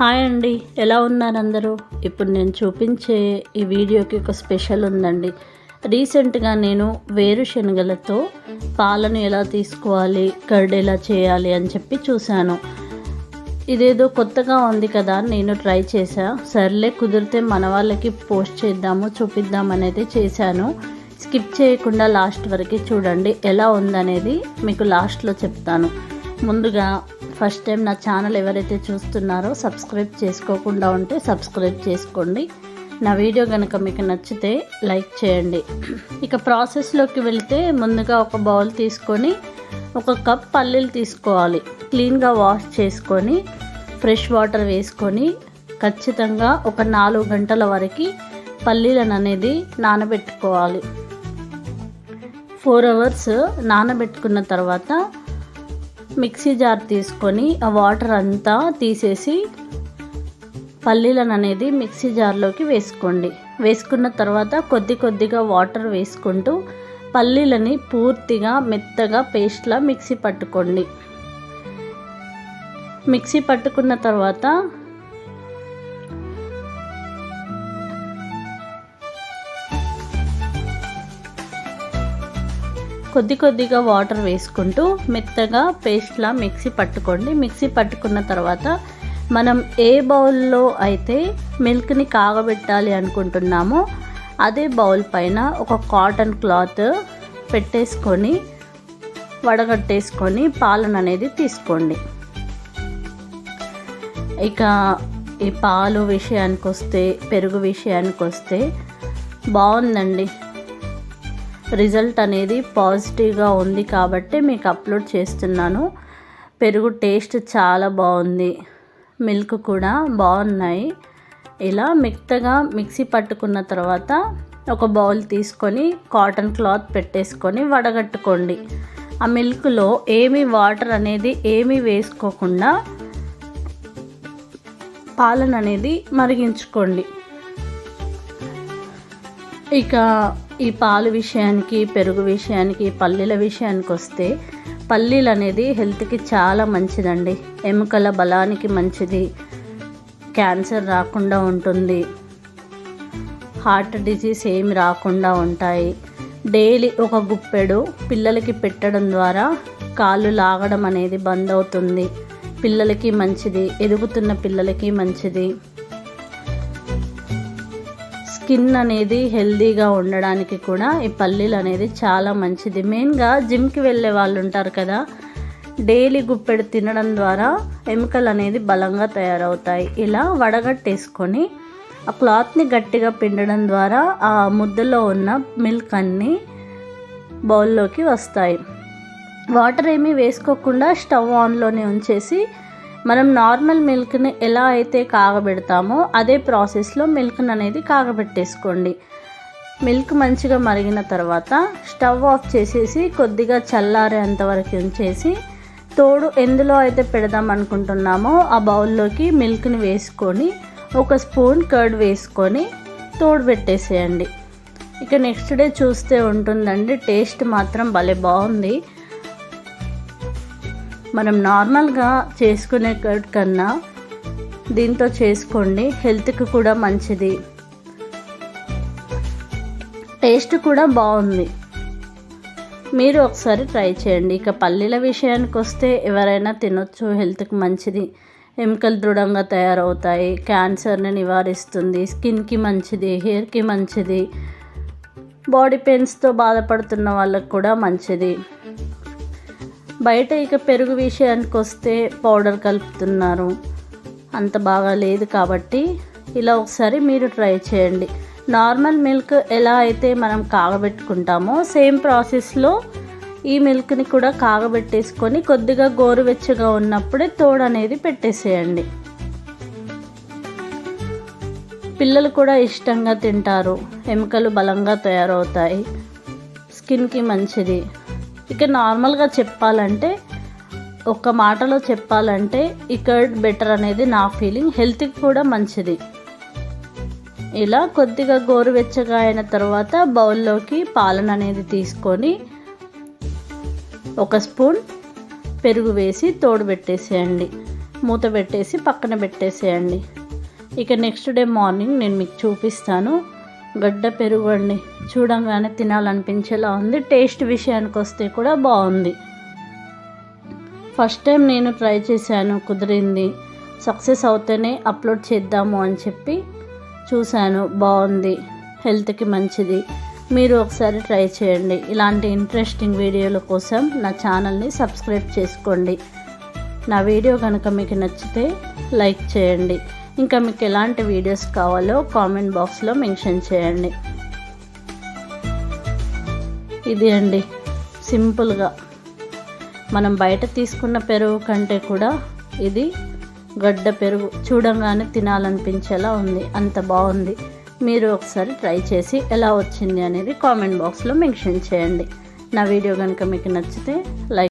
Hi అండి. ఎలా ఉన్నారు అందరూ? ఇప్పుడు నేను చూపించే ఈ వీడియోకి ఒక స్పెషల్ ఉందండి. రీసెంట్గా నేను వేరుశనగలతో పాలను ఎలా తీసుకోవాలి కర్డ్ ఎలా చేయాలి అని చెప్పి చూశాను. ఇదేదో కొత్తగా ఉంది కదా నేను ట్రై చేశా. సర్లే కుదిరితే మన వాళ్ళకి పోస్ట్ చేద్దాము చూపిద్దాం అనేది చేశాను. స్కిప్ చేయకుండా లాస్ట్ వరకు చూడండి ఎలా ఉందనేది మీకు లాస్ట్లో చెప్తాను. ముందుగా ఫస్ట్ టైం నా ఛానల్ ఎవరైతే చూస్తున్నారో సబ్స్క్రైబ్ చేసుకోకుండా ఉంటే సబ్స్క్రైబ్ చేసుకోండి. నా వీడియో కనుక మీకు నచ్చితే లైక్ చేయండి. ఇక ప్రాసెస్లోకి వెళ్తే ముందుగా ఒక బౌల్ తీసుకొని ఒక కప్ పల్లీలు తీసుకోవాలి. క్లీన్గా వాష్ చేసుకొని ఫ్రెష్ వాటర్ వేసుకొని ఖచ్చితంగా ఒక నాలుగు గంటల వరకు పల్లీలను అనేది నానబెట్టుకోవాలి. ఫోర్ అవర్స్ నానబెట్టుకున్న తర్వాత మిక్సీ జార్ తీసుకొని ఆ వాటర్ అంతా తీసేసి పల్లీలను అనేది మిక్సీ జార్లోకి వేసుకోండి. వేసుకున్న తర్వాత కొద్ది కొద్దిగా వాటర్ వేసుకుంటూ పల్లీలని పూర్తిగా మెత్తగా పేస్ట్లా మిక్సీ పట్టుకోండి. మిక్సీ పట్టుకున్న తర్వాత కొద్ది కొద్దిగా వాటర్ వేసుకుంటూ మెత్తగా పేస్ట్లా మిక్సీ పట్టుకోండి. మిక్సీ పట్టుకున్న తర్వాత మనం ఏ బౌల్లో అయితే మిల్క్ని కాగబెట్టాలి అనుకుంటున్నామో అదే బౌల్ పైన ఒక కాటన్ క్లాత్ పెట్టేసుకొని వడగట్టేసుకొని పాలను అనేది తీసుకోండి. ఇక ఈ పాలు విషయానికి వస్తే పెరుగు విషయానికి వస్తే బాగుందండి. రిజల్ట్ అనేది పాజిటివ్గా ఉంది కాబట్టి మీకు అప్లోడ్ చేస్తున్నాను. పెరుగు టేస్ట్ చాలా బాగుంది. మిల్క్ కూడా బాగున్నాయి. ఇలా మెత్తగా మిక్సీ పట్టుకున్న తర్వాత ఒక బౌల్ తీసుకొని కాటన్ క్లాత్ పెట్టేసుకొని వడగట్టుకోండి. ఆ మిల్క్లో ఏమీ వాటర్ అనేది ఏమీ వేసుకోకుండా పాలన అనేది మరిగించుకోండి. ఇక ఈ పాలు విషయానికి పెరుగు విషయానికి పల్లీల విషయానికి వస్తే పల్లీలు అనేది హెల్త్కి చాలా మంచిదండి. ఎముకల బలానికి మంచిది. క్యాన్సర్ రాకుండా ఉంటుంది. హార్ట్ డిసీజ్ ఏమి రాకుండా ఉంటాయి. డైలీ ఒక గుప్పెడు పిల్లలకి పెట్టడం ద్వారా కాళ్ళు లాగడం అనేది బంద్ అవుతుంది. పిల్లలకి మంచిది. ఎదుగుతున్న పిల్లలకి మంచిది. స్కిన్ అనేది హెల్దీగా ఉండడానికి కూడా ఈ పల్లీలు అనేది చాలా మంచిది. మెయిన్గా జిమ్కి వెళ్ళే వాళ్ళు ఉంటారు కదా డైలీ గుప్పెడు తినడం ద్వారా ఎముకలు అనేది బలంగా తయారవుతాయి. ఇలా వడగట్టేసుకొని ఆ క్లాత్ని గట్టిగా పిండడం ద్వారా ఆ ముద్దలో ఉన్న మిల్క్ అన్నీ బౌల్లోకి వస్తాయి. వాటర్ ఏమీ వేసుకోకుండా స్టవ్ ఆన్లోనే ఉంచేసి మనం నార్మల్ మిల్క్ని ఎలా అయితే కాగబెడతామో అదే ప్రాసెస్లో మిల్క్ని అనేది కాగబెట్టేసుకోండి. మిల్క్ మంచిగా మరిగిన తర్వాత స్టవ్ ఆఫ్ చేసేసి కొద్దిగా చల్లారేంత వరకు ఉంచేసి తోడు ఎందులో అయితే పెడదాం అనుకుంటున్నామో ఆ బౌల్లోకి మిల్క్ని వేసుకొని ఒక స్పూన్ కర్డ్ వేసుకొని తోడు పెట్టేసేయండి. ఇక నెక్స్ట్ డే చూస్తే ఉంటుందండి టేస్ట్ మాత్రం భలే బాగుంది. మనం నార్మల్గా చేసుకునే కన్నా దీంతో చేసుకోండి. హెల్త్కి కూడా మంచిది. టేస్ట్ కూడా బాగుంది. మీరు ఒకసారి ట్రై చేయండి. ఇక పల్లీల విషయానికి వస్తే ఎవరైనా తినొచ్చు. హెల్త్కి మంచిది. ఎముకలు దృఢంగా తయారవుతాయి. క్యాన్సర్ని నివారిస్తుంది. స్కిన్కి మంచిది. హెయిర్కి మంచిది. బాడీ పెయిన్స్తో బాధపడుతున్న వాళ్ళకు కూడా మంచిది. బయట ఇక పెరుగు విషయానికి వస్తే పౌడర్ కలుపుతున్నారు. అంత బాగా లేదు కాబట్టి ఇలా ఒకసారి మీరు ట్రై చేయండి. నార్మల్ మిల్క్ ఎలా అయితే మనం కాగబెట్టుకుంటామో సేమ్ ప్రాసెస్లో ఈ మిల్క్ని కూడా కాగబెట్టేసుకొని కొద్దిగా గోరువెచ్చగా ఉన్నప్పుడే తోడు అనేది పెట్టేసేయండి. పిల్లలు కూడా ఇష్టంగా తింటారు. ఎముకలు బలంగా తయారవుతాయి. స్కిన్కి మంచిది. ఇక నార్మల్గా చెప్పాలంటే ఒక మాటలో చెప్పాలంటే ఈ కర్డ్ బెటర్ అనేది నా ఫీలింగ్. హెల్త్కి కూడా మంచిది. ఇలా కొద్దిగా గోరువెచ్చగా అయిన తర్వాత బౌల్లోకి పాలన అనేది తీసుకొని ఒక స్పూన్ పెరుగు వేసి తోడు పెట్టేసేయండి. మూత పెట్టేసి పక్కన పెట్టేసేయండి. ఇక నెక్స్ట్ డే మార్నింగ్ నేను మీకు చూపిస్తాను. గడ్డ పెరుగు అండి చూడంగానే తినాలనిపించేలా ఉంది. టేస్ట్ విషయానికి వస్తే కూడా బాగుంది. ఫస్ట్ టైం నేను ట్రై చేశాను కుదిరింది. సక్సెస్ అవుతేనే అప్లోడ్ చేద్దాము అని చెప్పి చూశాను. బాగుంది. హెల్త్కి మంచిది. మీరు ఒకసారి ట్రై చేయండి. ఇలాంటి ఇంట్రెస్టింగ్ వీడియోల కోసం నా ఛానల్ని సబ్స్క్రైబ్ చేసుకోండి. నా వీడియో కనుక మీకు నచ్చితే లైక్ చేయండి. ఇంకా మీకు ఎలాంటి వీడియోస్ కావాలో కామెంట్ బాక్స్లో మెన్షన్ చేయండి. ఇది అండి సింపుల్గా. మనం బయట తీసుకున్న పెరుగు కంటే కూడా ఇది గడ్డ పెరుగు చూడంగానే తినాలనిపించేలా ఉంది అంత బాగుంది. మీరు ఒకసారి ట్రై చేసి ఎలా వచ్చింది అనేది కామెంట్ బాక్స్లో మెన్షన్ చేయండి. నా వీడియో కనుక మీకు నచ్చితే లైక్